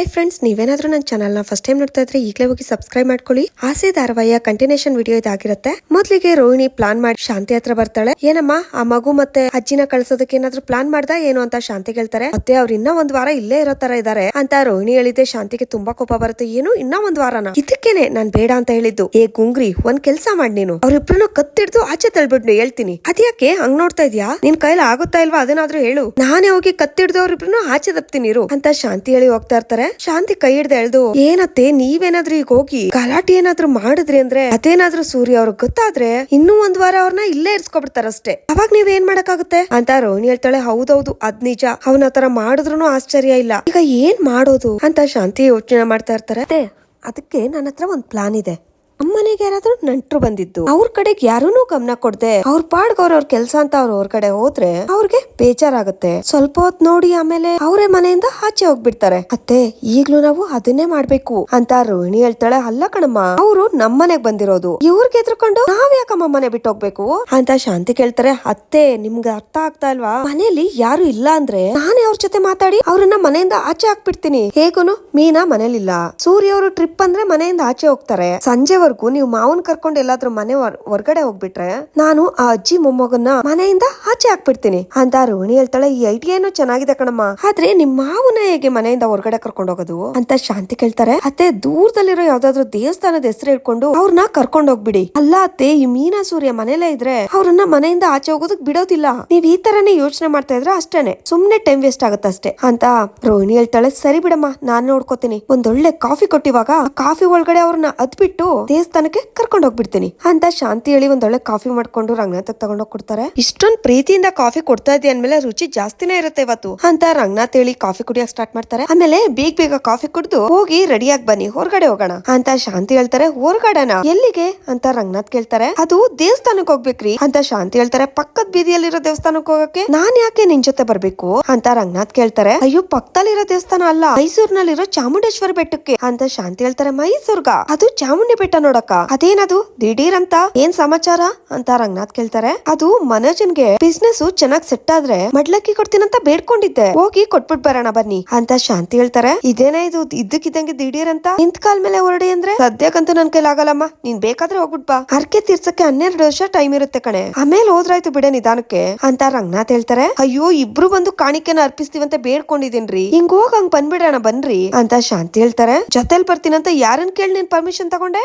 Hi friends ನೀವೇನಾದ್ರೂ ನನ್ನ ಚಾನಲ್ನ ಫಸ್ಟ್ ಟೈಮ್ ನೋಡ್ತಾ ಇದ್ರೆ ಈಗಲೇ ಹೋಗಿ ಸಬ್ಸ್ಕ್ರೈಬ್ ಮಾಡ್ಕೊಳ್ಳಿ. ಆಸೆ ಧಾರಾವಾಹಿಯ ಕಂಟಿನ್ಯೂಷನ್ ವಿಡಿಯೋ ಇದಾಗಿರುತ್ತೆ. ಮೊದಲಿಗೆ ರೋಹಿಣಿ ಪ್ಲಾನ್ ಮಾಡಿ ಶಾಂತಿ ಹತ್ರ ಬರ್ತಾಳೆ. ಏನಮ್ಮ, ಆ ಮಗು ಮತ್ತೆ ಅಜ್ಜಿನ ಕಳ್ಸೋದಕ್ಕೆ ಏನಾದ್ರೂ ಪ್ಲಾನ್ ಮಾಡ್ದ ಏನು ಅಂತ ಶಾಂತಿ ಹೇಳ್ತಾರೆ ಮತ್ತೆ ಅವ್ರು ಇನ್ನ ಒಂದ್ ವಾರ ಇಲ್ಲೇ ಇರೋ ತರ ಇದಾರೆ ಅಂತ ರೋಹಿಣಿ ಹೇಳಿದ್ದೆ. ಶಾಂತಿಗೆ ತುಂಬಾ ಕೋಪ ಬರುತ್ತೆ. ಏನು, ಇನ್ನ ಒಂದ್ ವಾರನ? ಇದಕ್ಕೇನೆ ನಾನ್ ಬೇಡ ಅಂತ ಹೇಳಿದ್ದು. ಏ ಗುಂಗ್ರಿ, ಒಂದ್ ಕೆಲ್ಸ ಮಾಡಿ ನೀನು. ಅವ್ರಿಬ್ರು ಕತ್ತಿಡ್ದು ಆಚೆ ತಳ್ಬಿಡ್ನು, ಹೇಳ್ತೀನಿ. ಅದ್ಯಾಕೆ? ಹಂಗ್ ನೋಡ್ತಾ ಇದ್ಯಾ? ನಿನ್ ಕೈಲಿ ಆಗುತ್ತಾ ಇಲ್ವಾ? ಅದನ್ನಾದ್ರೂ ಹೇಳು. ನಾನೇ ಹೋಗಿ ಕತ್ತಿಡ್ದು ಅವ್ರಿಬ್ರು ಆಚೆ ತಪ್ತೀನಿ ಅಂತ ಶಾಂತಿ ಹೇಳಿ ಹೋಗ್ತಾ ಇರ್ತಾರೆ. ಶಾಂತಿ ಕೈ ಹಿಡ್ದು ಎಳ್ದು ಏನತ್ತೆ, ನೀವೇನಾದ್ರೂ ಈಗ ಹೋಗಿ ಗಲಾಟೆ ಏನಾದ್ರೂ ಮಾಡಿದ್ರಿ ಅಂದ್ರೆ ಅದೇನಾದ್ರೂ ಸೂರ್ಯ ಅವ್ರಿಗೆ ಗೊತ್ತಾದ್ರೆ ಇನ್ನೂ ಒಂದ್ ವಾರ ಅವ್ರನ್ನ ಇಲ್ಲೇ ಇರ್ಸ್ಕೊಬಿಡ್ತಾರಷ್ಟೇ. ಅವಾಗ ನೀವ್ ಏನ್ ಮಾಡಕ್ಕಾಗುತ್ತೆ? ಅಂತ ರೋಹಿಣಿ ಹೇಳ್ತಾಳೆ, ಹೌದೌದು, ಅದ್ ನಿಜ. ಅವನ ತರ ಮಾಡಿದ್ರು ಆಶ್ಚರ್ಯ ಇಲ್ಲ. ಈಗ ಏನ್ ಮಾಡೋದು? ಅಂತ ಶಾಂತಿ ಯೋಚನೆ ಮಾಡ್ತಾ ಇರ್ತಾರೆ. ಅದೇ, ಅದಕ್ಕೆ ನನ್ನ ಹತ್ರ ಒಂದ್ ಪ್ಲಾನ್ ಇದೆ. ಅಮ್ಮನೆಗೆ ಯಾರಾದ್ರೂ ನಂಟ್ರು ಬಂದಿದ್ದು. ಅವ್ರ ಕಡೆಗೆ ಯಾರೂನು ಗಮನ ಕೊಡದೆ. ಅವ್ರ ಪಾಡ್ಗ ಅವ್ರ ಕೆಲ್ಸ ಅಂತ ಅವ್ರ ಹೊರಗಡೆ ಹೋದ್ರೆ ಅವ್ರಿಗೆ ಬೇಜಾರಾಗುತ್ತೆ. ಸ್ವಲ್ಪ ಹೊತ್ ನೋಡಿ ಆಮೇಲೆ ಅವರೇ ಮನೆಯಿಂದ ಆಚೆ ಹೋಗ್ಬಿಡ್ತಾರೆ. ಅತ್ತೆ, ಈಗ್ಲೂ ನಾವು ಅದನ್ನೇ ಮಾಡ್ಬೇಕು ಅಂತ ರೋಹಿಣಿ ಹೇಳ್ತಾಳೆ. ಅಲ್ಲ ಕಣಮ್ಮ, ಅವರು ನಮ್ಮನೆಗ್ ಬಂದಿರೋದು. ಇವ್ರಿಗೆ ಎದ್ರುಕೊಂಡು ನಾವ್ ಯಾಕಮ್ಮ ಮನೆ ಬಿಟ್ಟು ಹೋಗ್ಬೇಕು? ಅಂತ ಶಾಂತಿ ಕೇಳ್ತಾರೆ. ಅತ್ತೆ, ನಿಮ್ಗೆ ಅರ್ಥ ಆಗ್ತಾ ಇಲ್ವಾ? ಮನೆಯಲ್ಲಿ ಯಾರು ಇಲ್ಲ ಅಂದ್ರೆ ನಾನೇ ಅವ್ರ ಜೊತೆ ಮಾತಾಡಿ ಅವ್ರನ್ನ ಮನೆಯಿಂದ ಆಚೆ ಹಾಕ್ಬಿಡ್ತೀನಿ. ಹೇಗೂನು ಮೀನಾ ಮನೇಲಿಲ್ಲ. ಸೂರ್ಯ ಅವರು ಟ್ರಿಪ್ ಅಂದ್ರೆ ಮನೆಯಿಂದ ಆಚೆ ಹೋಗ್ತಾರೆ. ಸಂಜೆವರೆಗೂ ನೀವು ಮಾವನ್ ಕರ್ಕೊಂಡು ಎಲ್ಲಾದ್ರೂ ಮನೆ ಹೊರ್- ಹೊರ್ಗಡೆ ಹೋಗ್ಬಿಟ್ರೆ ನಾನು ಆ ಅಜ್ಜಿ ಮೊಮ್ಮಗನ್ನ ಮನೆಯಿಂದ ಆಚೆ ಹಾಕ್ಬಿಡ್ತೀನಿ ಅಂತ ರೋಹಿಣಿ ಹೇಳ್ತಾಳೆ. ಈ ಐಡಿಯಾ ಏನೋ ಚೆನ್ನಾಗಿದೆ ಕಣಮ್ಮ. ಆದ್ರೆ ನಿಮ್ ಮಾವನ ಹೇಗೆ ಮನೆಯಿಂದ ಹೊರಗಡೆ ಕರ್ಕೊಂಡು ಹೋಗೋದು ಅಂತ ಶಾಂತಿ ಕೇಳ್ತಾರೆ. ಅತ್ತೆ ದೂರದಲ್ಲಿರೋ ಯಾವ್ದಾದ್ರು ದೇವಸ್ಥಾನದ ಹೆಸರು ಹೇಳ್ಕೊಂಡು ಅವ್ರನ್ನ ಕರ್ಕೊಂಡು ಹೋಗ್ಬಿಡಿ. ಅಲ್ಲ ಅತ್ತೆ, ಈ ಮೀನಾ ಸೂರ್ಯ ಮನೇಲೇ ಇದ್ರೆ ಅವ್ರನ್ನ ಮನೆಯಿಂದ ಆಚೆ ಹೋಗೋದಕ್ ಬಿಡೋದಿಲ್ಲ. ನೀವ್ ಈ ತರನೇ ಯೋಚನೆ ಮಾಡ್ತಾ ಇದ್ರೆ ಅಷ್ಟೇನೆ. ಸುಮ್ನೆ ಟೈಮ್ ವೇಸ್ಟ್ ಆಗುತ್ತೆ ಅಷ್ಟೇ ಅಂತ ರೋಹಿಣಿ ಹೇಳ್ತಾಳೆ. ಸರಿ ಬಿಡಮ್ಮ, ನಾನ್ ನೋಡ್ಕೋತೀನಿ. ಒಂದೊಳ್ಳೆ ಕಾಫಿ ಕೊಟ್ಟಿವಾಗ ಕಾಫಿ ಒಳಗಡೆ ಅವ್ರನ್ನ ಅದ್ಬಿಟ್ಟು ದೇವಸ್ಥಾನಕ್ಕೆ ಕರ್ಕೊಂಡು ಹೋಗ್ಬಿಡ್ತೀನಿ ಅಂತ ಶಾಂತಿ ಹೇಳಿ ಒಂದೊಳ್ಳೆ ಕಾಫಿ ಮಾಡ್ಕೊಂಡು ರಂಗನಾಥ್ ತಗೊಂಡೋಗ್ ಕೊಡ್ತಾರೆ. ಇಷ್ಟೊಂದ್ ಪ್ರೀತಿಯಿಂದ ಕಾಫಿ ಕೊಡ್ತಾ ಇದೆಯಾ ಅಂದ್ಮೇಲೆ ರುಚಿ ಜಾಸ್ತಿನೇ ಇರುತ್ತೆ ಇವತ್ತು ಅಂತ ರಂಗನಾಥ್ ಹೇಳಿ ಕಾಫಿ ಕುಡಿಯಕ್ ಸ್ಟಾರ್ಟ್ ಮಾಡ್ತಾರೆ. ಆಮೇಲೆ ಬೇಗ ಬೇಗ ಕಾಫಿ ಕುಡಿದು ಹೋಗಿ ರೆಡಿಯಾಗಿ ಬನ್ನಿ ಹೊರಗಡೆ ಹೋಗೋಣ ಅಂತ ಶಾಂತಿ ಹೇಳ್ತಾರೆ. ಹೊರಗಡೆನ? ಎಲ್ಲಿಗೆ? ಅಂತ ರಂಗನಾಥ್ ಕೇಳ್ತಾರೆ. ಅದು ದೇವಸ್ಥಾನಕ್ಕೆ ಹೋಗ್ಬೇಕ್ರಿ ಅಂತ ಶಾಂತಿ ಹೇಳ್ತಾರೆ. ಪಕ್ಕದ ಬೀದಿಯಲ್ಲಿರೋ ದೇವಸ್ಥಾನಕ್ಕೆ ಹೋಗಕ್ಕೆ ನಾನ್ ಯಾಕೆ ನಿನ್ ಜೊತೆ ಬರ್ಬೇಕು? ಅಂತ ರಂಗನಾಥ್ ಕೇಳ್ತಾರೆ. ಅಯ್ಯೋ ಪಕ್ಕದಲ್ಲಿರೋ ದೇವಸ್ಥಾನ ಅಲ್ಲ ಮೈಸೂರಿನಲ್ಲಿರೋ ಚಾಮುಂಡೇಶ್ವರ ಬೆಟ್ಟಕ್ಕೆ ಅಂತ ಶಾಂತಿ ಹೇಳ್ತಾರೆ. ಮೈಸೂರ್ಗ? ಅದು ಚಾಮುಂಡಿ ಬೆಟ್ಟ ನೋಡಕ್ಕ ಅದೇನದು? ದಿಢೀರ್ ಅಂತ ಏನ್ ಸಮಾಚಾರ? ಅಂತ ರಂಗನಾಥ್ ಕೇಳ್ತಾರೆ. ಅದು ಮನೋಜನ್ಗೆ ಬಿಸ್ನೆಸ್ ಚೆನ್ನಾಗ್ ಸೆಟ್ ಆದ್ರೆ ಮಡ್ಲಕ್ಕಿ ಕೊಡ್ತೀನಂತ ಬೇಡ್ಕೊಂಡಿದ್ದೆ. ಹೋಗಿ ಕೊಟ್ಬಿಟ್ ಬರೋಣ ಬನ್ನಿ ಅಂತ ಶಾಂತಿ ಹೇಳ್ತಾರೆ. ಇದೇನೇ ಇದು? ಇದ್ದಕ್ಕಿದ್ದಂಗೆ ದಿಢೀರ್ ಅಂತ ನಿಂತ್ ಕಾಲ್ ಮೇಲೆ ಹೊರಡಿ ಅಂದ್ರೆ ಸದ್ಯಕ್ಕಂತೂ ನನ್ ಕೈಲಿ ಆಗಲ್ಲಮ್ಮ. ನೀನ್ ಬೇಕಾದ್ರೆ ಹೋಗ್ಬಿಟ್ ಬಾ. ಹರಕೆ ತೀರ್ಸಕ್ಕೆ ಹನ್ನೆರಡು ವರ್ಷ ಟೈಮ್ ಇರುತ್ತೆ ಕಣೆ. ಆಮೇಲೆ ಹೋದ್ರಾಯ್ತು ಬಿಡ ನಿಧಾನಕ್ಕೆ ಅಂತ ರಂಗನಾಥ್ ಹೇಳ್ತಾರೆ. ಅಯ್ಯೋ, ಇಬ್ರು ಬಂದು ಕಾಣಿಕೆನ ಅರ್ಪಿಸ್ತೀವಂತ ಬೇಡ್ಕೊಂಡಿದೀನ್ರಿ ಹಿಂಗ್ ಹೋಗ್ ಹಂಗ್ ಬಂದ್ಬಿಡೋಣ ಬನ್ರಿ ಅಂತ ಶಾಂತಿ ಹೇಳ್ತಾರೆ. ಜೊತೆಲ್ ಬರ್ತೀನಂತ ಯಾರನ್ ಕೇಳಿ ನೀನ್ ಪರ್ಮಿಷನ್ ತಗೊಂಡೆ?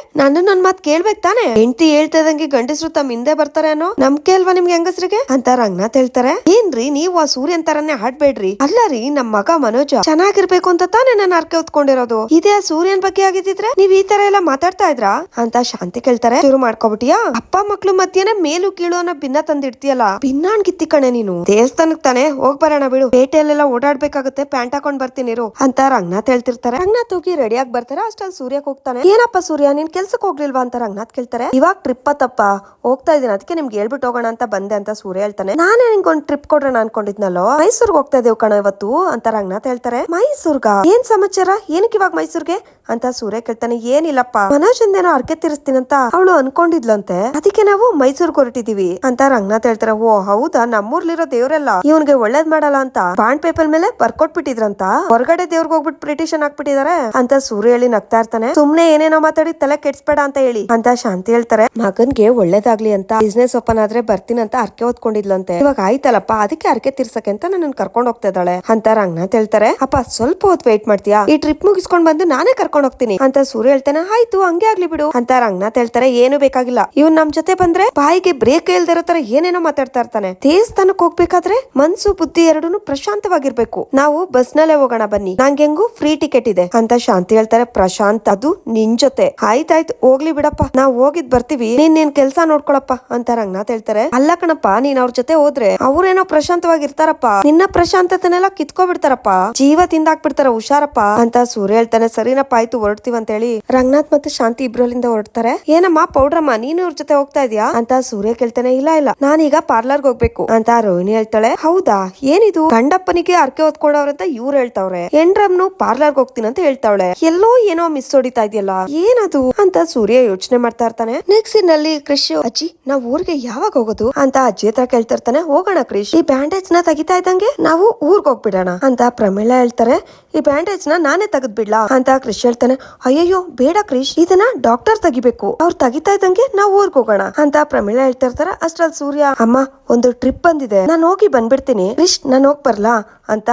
ನಾನು ಮಾತ್ ಕೇಳ್ಬೇಕು ತಾನೆ? ಹೆಂಡತಿ ಹೇಳ್ತದಂಗೆ ಗಂಡಸರು ತಮ್ಮ ಹಿಂದೆ ಬರ್ತಾರೆ ಅನ್ನೋ ನಂಬಿಕೆ ಅಲ್ವಾ ನಿಮ್ಗೆ ಹೆಂಗಸ್ರಿಗೆ? ಅಂತ ರಂಗನಾಥ್ ಹೇಳ್ತಾರೆ. ಏನ್ರಿ, ನೀವು ಆ ಸೂರ್ಯನ್ ತರನೇ ಹಾಡ್ಬೇಡ್ರಿ. ಅಲ್ಲ ರೀ, ನಮ್ ಮಗ ಮನೋಜ ಚೆನ್ನಾಗಿರ್ಬೇಕು ಅಂತ ತಾನೇ ನಾನು ಅರ್ಕೆ ಹೊತ್ಕೊಂಡಿರೋದು. ಇದೇ ಆ ಸೂರ್ಯನ್ ಬಗ್ಗೆ ಆಗಿದ್ರೆ ನೀವ್ ಈ ತರ ಎಲ್ಲ ಮಾತಾಡ್ತಾ ಇದ್ರ? ಅಂತ ಶಾಂತಿ ಕೇಳ್ತಾರೆ. ಶುರು ಮಾಡ್ಕೊಬಿಟಿಯಾ ಅಪ್ಪ ಮಕ್ಳು ಮಧ್ಯೆನೆ ಮೇಲು ಕೀಳು ಅನ್ನೋ ಭಿನ್ನ ತಂದಿಡ್ತೀಯಲ್ಲ? ಭಿನ್ನಾಣ್ ಕಿತ್ತಿ ಕಣೆ ನೀನು. ದೇವಸ್ಥಾನಕ್ ತಾನೆ ಹೋಗ್ ಬರೋಣ ಬಿಡು. ಪೇಟೆಯಲ್ಲೆಲ್ಲ ಓಡಾಡ್ಬೇಕಾಗುತ್ತೆ. ಪ್ಯಾಂಟ್ ಹಾಕೊಂಡ್ ಬರ್ತೀನಿ ಅಂತ ರಂಗನಾಥ್ ಹೇಳ್ತಿರ್ತಾರೆ. ರಂಗನಾಥ್ ಹೋಗಿ ರೆಡಿ ಆಗಿ ಬರ್ತಾರೆ. ಅಷ್ಟಲ್ಲಿ ಸೂರ್ಯಕ್ ಹೋಗ್ತಾನೆ. ಏನಪ್ಪ ಸೂರ್ಯ, ನೀನ್ ಕೆಲ್ಸಕ್ಕೆ ಹೋಗ್ಲಿಲ್ವಾ ಅಂತ ರಂಗನಾಥ್ ಕೇಳ್ತಾರೆ. ಇವಾಗ ಟ್ರಿಪ್ ತಪ್ಪ ಹೋಗ್ತಾ ಇದೀನಿ ಅದಕ್ಕೆ ನಿಮ್ಗೆ ಹೇಳ್ಬಿಟ್ಟು ಹೋಗೋಣ ಅಂತ ಬಂದೆ ಅಂತ ಸೂರ್ಯ ಹೇಳ್ತಾನೆ. ನಾನೇ ಒಂದ್ ಟ್ರಿಪ್ ಕೊಡ್ರೋಣ ಅನ್ಕೊಂಡಿದ್ನಲ್ಲೋ? ಮೈಸೂರ್ಗೆ ಹೋಗ್ತಾ ಇದೇವ್ ಕಣ ಇವತ್ತು ಅಂತ ರಂಗನಾಥ್ ಹೇಳ್ತಾರೆ. ಮೈಸೂರ್ಗ? ಏನ್ ಸಮಾಚಾರ? ಏನಕ್ಕೆ ಇವಾಗ ಮೈಸೂರ್ಗೆ? ಅಂತ ಸೂರ್ಯ ಕೇಳ್ತಾನೆ, ಏನಿಲ್ಲಪ್ಪ, ಮನೋಜಂದೇನೋ ಅರ್ಕೆ ತೀರಿಸ್ತೀನಂತ ಅವಳು ಅನ್ಕೊಂಡಿದ್ಲಂತೆ. ಅದಕ್ಕೆ ನಾವು ಮೈಸೂರ್ಗ್ ಹೊರಟಿದೀವಿ ಅಂತ ರಂಗನಾಥ್ ಹೇಳ್ತಾರೆ, ಓ ಹೌದಾ, ನಮ್ಮೂರ್ಲಿರೋ ದೇವ್ರೆಲ್ಲ ಇವನ್ಗೆ ಒಳ್ಳೇದ್ ಮಾಡಲ್ಲ ಅಂತ, ಬಾಂಡ್ ಪೇಪರ್ ಮೇಲೆ ಬರ್ಕೊಟ್ಬಿಟ್ಟಿದ್ರಂತ, ಹೊರಗಡೆ ದೇವ್ರಿಗೆ ಹೋಗ್ಬಿಟ್ಟು ಪಿಟಿಷನ್ ಹಾಕ್ಬಿಟ್ಟಿದಾರೆ ಅಂತ ಸೂರ್ಯ ಹೇಳಿ ನಗ್ತಾ ಇರ್ತಾನೆ. ಸುಮ್ನೆ ಏನೇನೋ ಮಾತಾಡಿ ತಲೆ ಕೆಡ್ಸ್ಬೇಡ ಅಂತ ಹೇಳಿ ಅಂತ ಶಾಂತಿ ಹೇಳ್ತಾರೆ. ಮಗನ್ಗೆ ಒಳ್ಳೇದಾಗ್ಲಿ ಅಂತ ಬಿಸ್ನೆಸ್ ಓಪನ್ ಆದ್ರೆ ಬರ್ತೀನಿ ಅಂತ ಅರ್ಕೆ ಓದ್ಕೊಂಡಿದ್ಲಂತೆ ಇವಾಗ ಆಯ್ತಲ್ಲಪ್ಪ, ಅದಕ್ಕೆ ಅರ್ಕೆ ತೀರ್ಸಕ್ಕೆ ಅಂತ ನನ್ನ ಕರ್ಕೊಂಡು ಹೋಗ್ತಾ ಇದ್ದಾಳೆ ಅಂತ ರಂಗನಾಥ್ ಹೇಳ್ತಾರೆ. ಅಪ್ಪ, ಸ್ವಲ್ಪ ಹೊತ್ತು ವೇಟ್ ಮಾಡ್ತೀಯಾ? ಈ ಟ್ರಿಪ್ ಮುಗಿಸ್ಕೊಂಡ್ ಬಂದು ನಾನೇ ಕರ್ಕೊಂಡ್ ಹೋಗ್ತೀನಿ. ಅಂತ ಸೂರ್ಯ ಹೇಳ್ತಾನೆ, ಆಯ್ತು, ಹಂಗೆ ಆಗ್ಲಿ ಬಿಡು. ಅಂತ ರಂಗನಾಥ್ ಹೇಳ್ತಾರೆ, ಏನು ಬೇಕಾಗಿಲ್ಲ. ಇವ್ನ್ ನಮ್ ಜೊತೆ ಬಂದ್ರೆ ಬಾಯಿಗೆ ಬ್ರೇಕ್ ಇಲ್ದಿರೋ ತರ ಏನೇನೋ ಮಾತಾಡ್ತಾ ಇರ್ತಾನೆ. ದೇವಸ್ಥಾನಕ್ ಹೋಗ್ಬೇಕಾದ್ರೆ ಮನ್ಸು, ಬುದ್ಧಿ ಎರಡೂನು ಪ್ರಶಾಂತವಾಗಿರ್ಬೇಕು. ನಾವು ಬಸ್ ನಲ್ಲೇ ಹೋಗೋಣ ಬನ್ನಿ. ನಂಗೆ ಫ್ರೀ ಟಿಕೆಟ್ ಇದೆ. ಅಂತ ಶಾಂತಿ ಹೇಳ್ತಾರೆ, ಪ್ರಶಾಂತ್, ಅದು ನಿನ್ ಜೊತೆ. ಆಯ್ತಾಯ್ತು, ಹೋಗ್ಲಿ ಬಿಡಪ್ಪ. ನಾವ್ ಹೋಗಿದ್ ಬರ್ತೀವಿ. ನೀನ್ ನಿನ್ ಕೆಲ್ಸ ನೋಡ್ಕೊಳಪ್ಪ. ಅಂತ ರಂಗನಾಥ್ ಹೇಳ್ತಾರೆ, ಅಲ್ಲ ಕಣಪ್ಪ, ನೀನ್ ಅವ್ರ ಜೊತೆ ಹೋದ್ರೆ ಅವ್ರೇನೋ ಪ್ರಶಾಂತವಾಗಿರ್ತಾರಪ್ಪ. ನಿನ್ನ ಪ್ರಶಾಂತತೆನೆಲ್ಲ ಕಿತ್ಕೊಬಿಡ್ತಾರಪ್ಪ. ಜೀವ ತಿಂದಾಕ್ಬಿಡ್ತಾರ, ಹುಷಾರಪ್ಪ. ಅಂತ ಸೂರ್ಯ ಹೇಳ್ತಾನೆ, ಸರಿನಪ್ಪ ಆಯ್ತು, ಹೊರಡ್ತೀವಿ ಅಂತ ಹೇಳಿ ರಂಗನಾಥ್ ಮತ್ತೆ ಶಾಂತಿ ಇಬ್ರಲ್ಲಿಂದ ಹೊರಡ್ತಾರೆ. ಏನಮ್ಮ, ಪೌಡ್ರಮ್ಮ, ನೀನು ಇವ್ರ ಜೊತೆ ಹೋಗ್ತಾ ಇದೀಯಾ? ಅಂತ ಸೂರ್ಯ ಕೇಳ್ತಾನೆ, ಇಲ್ಲ ಇಲ್ಲ. ನಾನೀಗ ಪಾರ್ಲರ್ಗೆ ಹೋಗ್ಬೇಕು ಅಂತ ರೋಹಿಣಿ ಹೇಳ್ತಾಳೆ. ಹೌದಾ? ಏನಿದು? ಗಂಡಪ್ಪನಿಗೆ ಅರ್ಕೆ ಅಂತ ಇವ್ರು ಹೇಳ್ತಾವ್ರೆ. ಎಂಡ್ರಮ್ನು ಪಾರ್ಲರ್ಗೆ ಹೋಗ್ತೀನಿ ಅಂತ ಹೇಳ್ತಾವಳೆ. ಎಲ್ಲೋ ಏನೋ ಮಿಸ್ ಹೊಡಿತಾ ಇದೆಯಲ್ಲ, ಏನದು? ಅಂತ ಸೂರ್ಯ ಯೋಚನೆ ಮಾಡ್ತಾ ಇರ್ತಾನೆ. ನೆಕ್ಸ್ಟ್ನಲ್ಲಿ ಕ್ರಿಶ್, ಅಜ್ಜಿ, ನಾವ್ ಊರಿಗೆ ಯಾವಾಗ ಹೋಗೋದು? ಅಂತ ಅಜ್ಜಿ ಹತ್ರ ಕೇಳ್ತಾ ಇರ್ತಾನೆ. ಹೋಗೋಣ ಕ್ರಿಶ್. ಈ ಬ್ಯಾಂಡೇಜ್ನ ತೆಗಿತಾ ಇದ್ದಂಗೆ ನಾವು ಊರ್ಗ್ ಹೋಗ್ಬಿಡೋಣ ಅಂತ ಪ್ರಮೀಳಾ ಹೇಳ್ತಾರೆ. ಈ ಬ್ಯಾಂಡೇಜ್ನ ನಾನೇ ತೆಗೆದ್ ಬಿಡ್ಲಾ ಅಂತ ಕ್ರಿಶ್ ಹೇಳ್ತಾನೆ, ಅಯ್ಯಯ್ಯೋ, ಬೇಡ ಕ್ರಿಶ್ ಇದನ್ನ ಡಾಕ್ಟರ್ ತೆಗಿಬೇಕು. ಅವ್ರು ತೆಗಿತಾ ಇದ್ದಂಗೆ ನಾವು ಊರ್ಗ್ ಹೋಗೋಣ. ಅಂತ ಪ್ರಮೀಳಾ ಹೇಳ್ತಾ ಇರ್ತಾರ, ಅಷ್ಟ್ರಲ್ಲಿ ಸೂರ್ಯ, ಅಮ್ಮ, ಒಂದು ಟ್ರಿಪ್ ಬಂದಿದೆ. ನಾನು ಹೋಗಿ ಬಂದ್ಬಿಡ್ತೀನಿ. ಕ್ರಿಶ್ ನಾನು ಹೋಗ್ ಬರ್ಲಾ? ಅಂತ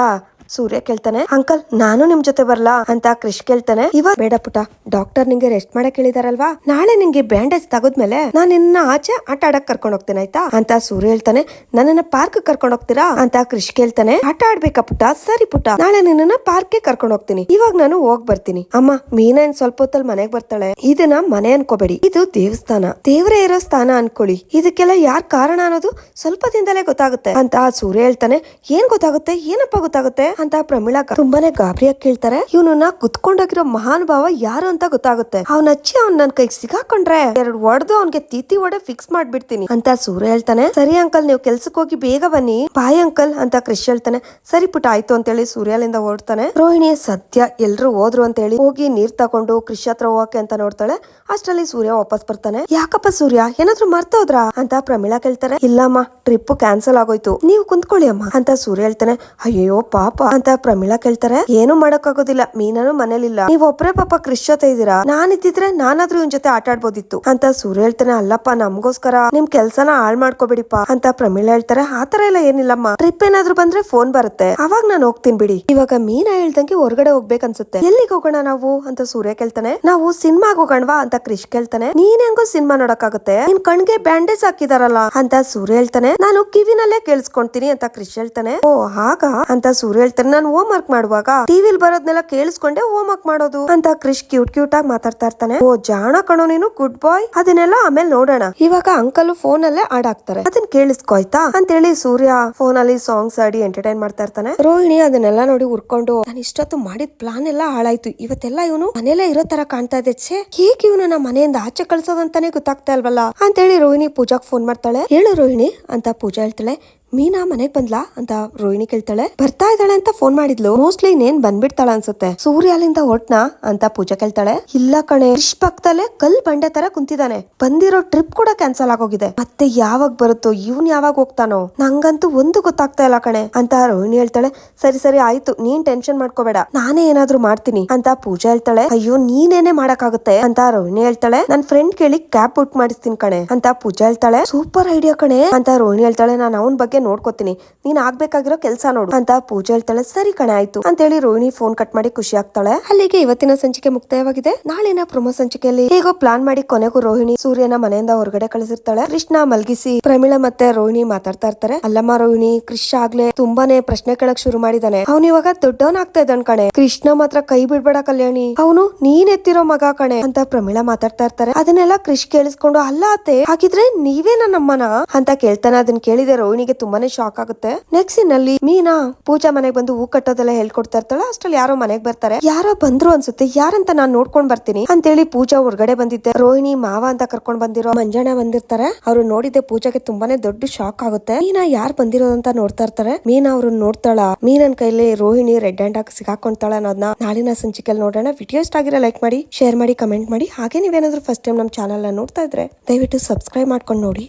ಸೂರ್ಯ ಕೇಳ್ತಾನೆ, ಅಂಕಲ್, ನಾನು ನಿಮ್ ಜೊತೆ ಬರ್ಲಾ? ಅಂತ ಕ್ರಿಶ್ ಕೇಳ್ತಾನೆ, ಇವಾಗ ಬೇಡ ಪುಟ ಡಾಕ್ಟರ್ ನಿಂಗೆ ರೆಸ್ಟ್ ಮಾಡಕ್ ಹೇಳಿದಾರಲ್ವಾ? ನಾಳೆ ನಿಂಗೆ ಬ್ಯಾಂಡೇಜ್ ತಗದ್ಮೇಲೆ ನಾನ್ ನಿನ್ನ ಆಚೆ ಆಟ ಆಡಕ್ ಕರ್ಕೊಂಡು ಹೋಗ್ತೇನೆ, ಆಯ್ತಾ? ಅಂತ ಸೂರ್ಯ ಹೇಳ್ತಾನೆ, ನನ್ನನ್ನ ಪಾರ್ಕ್ ಕರ್ಕೊಂಡ್ ಹೋಗ್ತೀರಾ? ಅಂತ ಕ್ರಿಶ್ ಕೇಳ್ತಾನೆ, ಆಟ ಆಡ್ಬೇಕಾ ಪುಟ ಸರಿ ಪುಟ ನಾಳೆ ನಿನ್ನ ಪಾರ್ಕ್ಗೆ ಕರ್ಕೊಂಡ್ ಹೋಗ್ತೀನಿ. ಇವಾಗ ನಾನು ಹೋಗ್ ಬರ್ತೀನಿ. ಅಮ್ಮ, ಮೀನಾ ಏನ್ ಸ್ವಲ್ಪ ಹೊತ್ತಲ್ಲಿ ಮನೆಗ್ ಬರ್ತಾಳೆ. ಇದನ್ನ ಮನೆ ಅನ್ಕೋಬೇಡಿ. ಇದು ದೇವಸ್ಥಾನ. ದೇವರೇ ಇರೋ ಸ್ಥಾನ ಅನ್ಕೊಳ್ಳಿ. ಇದಕ್ಕೆಲ್ಲ ಯಾರ್ ಕಾರಣ ಅನ್ನೋದು ಸ್ವಲ್ಪ ದಿನದಲ್ಲೇ ಗೊತ್ತಾಗುತ್ತೆ. ಅಂತ ಸೂರ್ಯ ಹೇಳ್ತಾನೆ, ಏನ್ ಗೊತ್ತಾಗುತ್ತೆ? ಏನಪ್ಪ ಗೊತ್ತಾಗುತ್ತೆ? ಅಂತ ಪ್ರಮೀಳಾ ತುಂಬಾನೇ ಗಾಬರಿಯಾಗಿ ಕೇಳ್ತಾರೆ. ಇವನನ್ನ ಕುತ್ಕೊಂಡೋಗಿರೋ ಮಹಾನ್ ಭಾವ ಯಾರು ಅಂತ ಗೊತ್ತಾಗುತ್ತೆ. ಅವ್ನ ಹಚ್ಚಿ ಅವ್ನ್ ನನ್ ಕೈಗೆ ಸಿಗಾಕೊಂಡ್ರೆ ಎರಡು ಹೊಡೆದು ಅವ್ನ್ಗೆ ತಿತಿ ಒಡೆ ಫಿಕ್ಸ್ ಮಾಡ್ಬಿಡ್ತೀನಿ ಅಂತ ಸೂರ್ಯ ಹೇಳ್ತಾನೆ. ಸರಿ ಅಂಕಲ್, ನೀವು ಕೆಲ್ಸಕ್ಕೆ ಹೋಗಿ ಬೇಗ ಬನ್ನಿ. ಬಾಯ್ ಅಂಕಲ್ ಅಂತ ಕ್ರಿಶ್ ಹೇಳ್ತಾನೆ. ಸರಿ ಪುಟ, ಆಯ್ತು ಅಂತ ಹೇಳಿ ಸೂರ್ಯಲಿಂದ ಓಡ್ತಾನೆ. ರೋಹಿಣಿ ಸದ್ಯ ಎಲ್ರು ಹೋದ್ರು ಅಂತ ಹೇಳಿ ಹೋಗಿ ನೀರ್ ತಗೊಂಡು ಕೃಷಿ ಹತ್ರ ಹೋಗಕ್ಕೆ ಅಂತ ನೋಡ್ತಾಳೆ. ಅಷ್ಟರಲ್ಲಿ ಸೂರ್ಯ ವಾಪಸ್ ಬರ್ತಾನೆ. ಯಾಕಪ್ಪ ಸೂರ್ಯ, ಏನಾದ್ರೂ ಮರ್ತೋದ್ರಾ ಅಂತ ಪ್ರಮೀಳಾ ಕೇಳ್ತಾರೆ. ಇಲ್ಲಮ್ಮ ಟ್ರಿಪ್ ಕ್ಯಾನ್ಸಲ್ ಆಗೋಯ್ತು. ನೀವು ಕುಂತ್ಕೊಳ್ಳಿ ಅಮ್ಮ ಅಂತ ಸೂರ್ಯ ಹೇಳ್ತಾನೆ. ಅಯ್ಯೋ ಪಾಪ. ಅಂತ ಪ್ರಮೀಳಾ ಕೇಳ್ತಾರೆ. ಏನು ಮಾಡಕ್ ಆಗೋದಿಲ್ಲ ಮೀನನು ಮನೇಲಿಲ್ಲ. ನೀವ್ ಒಬ್ರೇ ಪಾಪ ಕೃಷಿ ಜೊತೆ ಇದೀರಾ ನಾನ್ ಇದ್ದಿದ್ರೆ ನಾನಾದ್ರೂ ಇವ್ನ ಜೊತೆ ಆಟ ಆಡ್ಬೋದಿತ್ತು. ಅಂತ ಸೂರ್ಯ ಹೇಳ್ತಾನೆ, ಅಲ್ಲಪ್ಪ, ನಮ್ಗೋಸ್ಕರ. ನಿಮ್ ಕೆಲ್ಸನ ಹಾಳ್ ಮಾಡ್ಕೋಬೇಡಿಪ್ಪ ಅಂತ ಪ್ರಮೀಳಾ ಹೇಳ್ತಾರೆ. ಆತರ ಎಲ್ಲ ಏನಿಲ್ಲಮ್ಮ. ಟ್ರಿಪ್ ಏನಾದ್ರು ಬಂದ್ರೆ ಫೋನ್ ಬರುತ್ತೆ. ಅವಾಗ ನಾನು ಹೋಗ್ತೀನಿ ಬಿಡಿ. ಇವಾಗ ಮೀನಾ ಹೇಳ್ದಂಗೆ ಹೊರಗಡೆ ಹೋಗ್ಬೇಕನ್ಸುತ್ತೆ ಎಲ್ಲಿಗೆ ಹೋಗೋಣ ನಾವು? ಅಂತ ಸೂರ್ಯ ಕೇಳ್ತಾನೆ. ನಾವು ಸಿನಿಮಾಗ್ ಹೋಗೋಣವಾ? ಅಂತ ಕ್ರಿಶ್ ಕೇಳ್ತಾನೆ. ನೀನ್ ಹೆಂಗೋ ಸಿನಿಮಾ ನೋಡಕ್ಕಾಗುತ್ತೆ? ನಿನ್ ಕಣ್ಗೆ ಬ್ಯಾಂಡೇಜ್ ಹಾಕಿದಾರಲ್ಲ? ಅಂತ ಸೂರ್ಯ ಹೇಳ್ತಾನೆ. ನಾನು ಕಿವಿನಲ್ಲೇ ಕೇಳಿಸ್ಕೊಂತೀನಿ ಅಂತ ಕ್ರಿಶ್ ಹೇಳ್ತಾನೆ. ಓ, ಹಾಗ? ಅಂತ ಸೂರ್ಯ ಹೇಳ್ತಾನೆ. ನಾನು ಹೋಮ್ ವರ್ಕ್ ಮಾಡುವಾಗ ಟಿವಿಲ್ ಬರೋದ್ನೆಲ್ಲ ಕೇಳಿಸ್ಕೊಂಡೆ ಹೋಮ್ ವರ್ಕ್ ಮಾಡೋದು ಅಂತ ಕ್ರಿಶ್ ಕ್ಯೂಟ್ ಕ್ಯೂಟ್ ಆಗಿ ಮಾತಾಡ್ತಾ ಇರ್ತಾನೆ. ಓ, ಜಾಣ ಕಣೋ ನೀನು ಗುಡ್ ಬಾಯ್ ಅದನ್ನೆಲ್ಲ ಆಮೇಲೆ ನೋಡೋಣ. ಇವಾಗ ಅಂಕಲ್ ಫೋನ್ ಅಲ್ಲೇ ಹಾಕ್ತಾರೆ ಅದನ್ನ ಕೇಳಿಸ್ಕೊ, ಆಯ್ತಾ? ಅಂತ ಹೇಳಿ ಸೂರ್ಯ ಫೋನ್ ಅಲ್ಲಿ ಸಾಂಗ್ಸ್ ಆಡಿ ಎಂಟರ್ಟೈನ್ ಮಾಡ್ತಾ ಇರ್ತಾನೆ. ರೋಹಿಣಿ ಅದನ್ನೆಲ್ಲ ನೋಡಿ ಉರ್ಕೊಂಡು ನಾನು ಇಷ್ಟೊತ್ತು ಮಾಡಿದ ಪ್ಲಾನ್ ಎಲ್ಲ ಹಾಳಾಯ್ತು. ಇವತ್ತೆಲ್ಲ ಇವನು ಮನೇಲೆ ಇರೋ ತರ ಕಾಣ್ತಾ ಇದೆ ಛೇ. ಹೇಗೆ ಇವನು ನಮ್ಮ ಮನೆಯಿಂದ ಆಚೆ ಕಳ್ಸೋದಂತಾನೆ ಗೊತ್ತಾಗ್ತಾ ಇಲ್ವಲ್ಲ? ಅಂತ ಹೇಳಿ ರೋಹಿಣಿ ಪೂಜಾಗ್ ಫೋನ್ ಮಾಡ್ತಾಳೆ. ಹೇಳು ರೋಹಿಣಿ, ಅಂತ ಪೂಜಾ ಹೇಳ್ತಾಳೆ. ಮೀನಾ ಮನೆಗ್ ಬಂದ್ಲಾ ಅಂತ ರೋಹಿಣಿ ಕೇಳ್ತಾಳೆ. ಬರ್ತಾ ಇದ್ದಾಳೆ ಅಂತ ಫೋನ್ ಮಾಡಿದ್ಲು. ಮೋಸ್ಟ್ಲಿ ಇನ್ನೇನ್ ಬಂದ್ಬಿಡ್ತಾಳ ಅನ್ಸುತ್ತೆ. ಸೂರ್ಯ ಅಲ್ಲಿಂದ ಹೊಟ್ನಾ ಅಂತ ಪೂಜಾ ಕೇಳ್ತಾಳೆ. ಇಲ್ಲ ಕಣೆ ಕ್ರಿಶ್ ಪಕ್ಕದಲ್ಲೇ ಕಲ್ ಬಂಡೆ ತರ ಕುಂತಿದ್ದಾನೆ ಬಂದಿರೋ ಟ್ರಿಪ್ ಕೂಡ ಕ್ಯಾನ್ಸಲ್ ಆಗೋಗಿದೆ. ಮತ್ತೆ ಯಾವಾಗ ಬರುತ್ತೋ, ಇವ್ನ್ ಯಾವಾಗ ಹೋಗ್ತಾನೋ, ನಂಗಂತೂ ಒಂದು ಗೊತ್ತಾಗ್ತಾ ಇಲ್ಲ ಕಣೆ ಅಂತ ರೋಹಿಣಿ ಹೇಳ್ತಾಳೆ. ಸರಿ ಸರಿ, ಆಯ್ತು, ನೀನ್ ಟೆನ್ಷನ್ ಮಾಡ್ಕೋಬೇಡ. ನಾನೇ ಏನಾದ್ರೂ ಮಾಡ್ತೀನಿ ಅಂತ ಪೂಜಾ ಹೇಳ್ತಾಳೆ. ಅಯ್ಯೋ, ನೀನೇನೆ ಮಾಡಕ್ಕಾಗುತ್ತೆ ಅಂತ ರೋಹಿಣಿ ಹೇಳ್ತಾಳೆ. ನನ್ ಫ್ರೆಂಡ್ ಕೇಳಿ ಕ್ಯಾಬ್ ಬುಕ್ ಮಾಡಿಸ್ತೀನಿ ಕಣೆ ಅಂತ ಪೂಜಾ ಹೇಳ್ತಾಳೆ. ಸೂಪರ್ ಐಡಿಯಾ ಕಣೆ ಅಂತ ರೋಹಿಣಿ ಹೇಳ್ತಾಳೆ. ನಾನು ಅವನ್ ಬಗ್ಗೆ ನೋಡ್ಕೋತೀನಿ. ನೀನ್ ಆಗ್ಬೇಕಾಗಿರೋ ಕೆಲಸ ನೋಡು. ಅಂತ ಪೂಜಾ ಹೇಳ್ತಾಳೆ, ಸರಿ ಕಣೆ, ಆಯ್ತು. ಅಂತ ಹೇಳಿ ರೋಹಿಣಿ ಫೋನ್ ಕಟ್ ಮಾಡಿ ಖುಷಿ ಆಗ್ತಾಳೆ. ಅಲ್ಲಿಗೆ ಇವತ್ತಿನ ಸಂಚಿಕೆ ಮುಕ್ತಾಯವಾಗಿದೆ. ನಾಳಿನ ಪ್ರಮೋ ಸಂಚಿಕೆಯಲ್ಲಿ ಹೇಗೋ ಪ್ಲಾನ್ ಮಾಡಿ ಕೊನೆಗೂ ರೋಹಿಣಿ ಸೂರ್ಯನ ಮನೆಯಿಂದ ಹೊರಗಡೆ ಕಳಿಸಿರ್ತಾಳೆ. ಕೃಷ್ಣ ಮಲ್ಗಿಸಿ ಪ್ರಮೀಳ ಮತ್ತೆ ರೋಹಿಣಿ ಮಾತಾಡ್ತಾ ಇರ್ತಾರೆ. ಅಲ್ಲಮ್ಮ ರೋಹಿಣಿ ಕೃಷ್ಣ ಆಗ್ಲೇ ತುಂಬಾನೇ ಪ್ರಶ್ನೆ ಕೇಳಕ್ ಶುರು ಮಾಡಿದಾನೆ. ಅವನ್ ಇವಾಗ ದೊಡ್ಡವನಾಗ್ತಾ ಇದ್ದಾನ ಕಣೆ. ಕೃಷ್ಣ ಮಾತ್ರ ಕೈ ಬಿಡ್ಬೇಡ ಕಲ್ಯಾಣಿ. ಅವನು ನೀನ್ ಎತ್ತಿರೋ ಮಗ ಕಣೆ ಅಂತ ಪ್ರಮೀಳ ಮಾತಾಡ್ತಾ ಇರ್ತಾರೆ. ಅದನ್ನೆಲ್ಲ ಕೃಷ್ ಕೇಳಿಸ್ಕೊಂಡು, ಅಲ್ಲ ಅತ್ತೆ, ಹಾಗಿದ್ರೆ ನೀವೇ ನನ್ನಮ್ಮನ? ಅಂತ ಕೇಳ್ತಾನೆ. ಅದನ್ನ ಕೇಳಿದೆ ರೋಹಿಣಿಗೆ ತುಂಬಾನೇ ಶಾಕ್ ಆಗುತ್ತೆ. ನೆಕ್ಸ್ಟ್ನಲ್ಲಿ ಮೀನಾ ಪೂಜಾ ಮನೆಗೆ ಬಂದು ಹೂ ಕಟ್ಟೋದೆಲ್ಲ ಹೇಳ್ಕೊಡ್ತಾ ಇರ್ತಾಳೆ ಅಷ್ಟ್ರಲ್ಲಿ ಯಾರೋ ಮನೆಗ್ ಬರ್ತಾರೆ. ಯಾರೋ ಬಂದ್ರು ಅನ್ಸುತ್ತೆ, ಯಾರಂತ ನಾನ್ ನೋಡ್ಕೊಂಡ್ ಬರ್ತೀನಿ ಅಂತೇಳಿ ಪೂಜಾ ಹೊರಗಡೆ ಬಂದಿದ್ದೆ. ರೋಹಿಣಿ, ಮಾವ ಅಂತ ಕರ್ಕೊಂಡ್ ಬಂದಿರೋ ಮಂಜಣ್ಣ ಬಂದಿರ್ತಾರೆ. ಅವ್ರು ನೋಡಿದ್ದೆ ಪೂಜಾಗೆ ತುಂಬಾನೇ ದೊಡ್ಡ ಶಾಕ್ ಆಗುತ್ತೆ. ಮೀನಾ ಯಾರ್ ಬಂದಿರೋದಂತ ನೋಡ್ತಾ ಇರ್ತಾರೆ. ಮೀನಾ ಅವ್ರನ್ನ ನೋಡ್ತಾಳ. ಮೀನನ್ ಕೈಲಿ ರೋಹಿಣಿ ರೆಡ್ ಹ್ಯಾಂಡ್ ಹಾಕಿ ಸಿಗಾಕೊಂತಾಳ ಅನ್ನೋದನ್ನ ನಾಳಿನ ಸಂಚಿಕೆಯಲ್ಲಿ ನೋಡೋಣ. ವಿಡಿಯೋ ಇಷ್ಟ ಆಗಿರೋ ಲೈಕ್ ಮಾಡಿ ಶೇರ್ ಮಾಡಿ ಕಮೆಂಟ್ ಮಾಡಿ. ಹಾಗೆ ನೀವೇನಾದ್ರೂ ಫಸ್ಟ್ ಟೈಮ್ ನಮ್ಮ ಚಾನಲ್ ನೋಡ್ತಾ ಇದ್ರೆ ದಯವಿಟ್ಟು ಸಬ್ಸ್ಕ್ರೈಬ್ ಮಾಡ್ಕೊಂಡು ನೋಡಿ.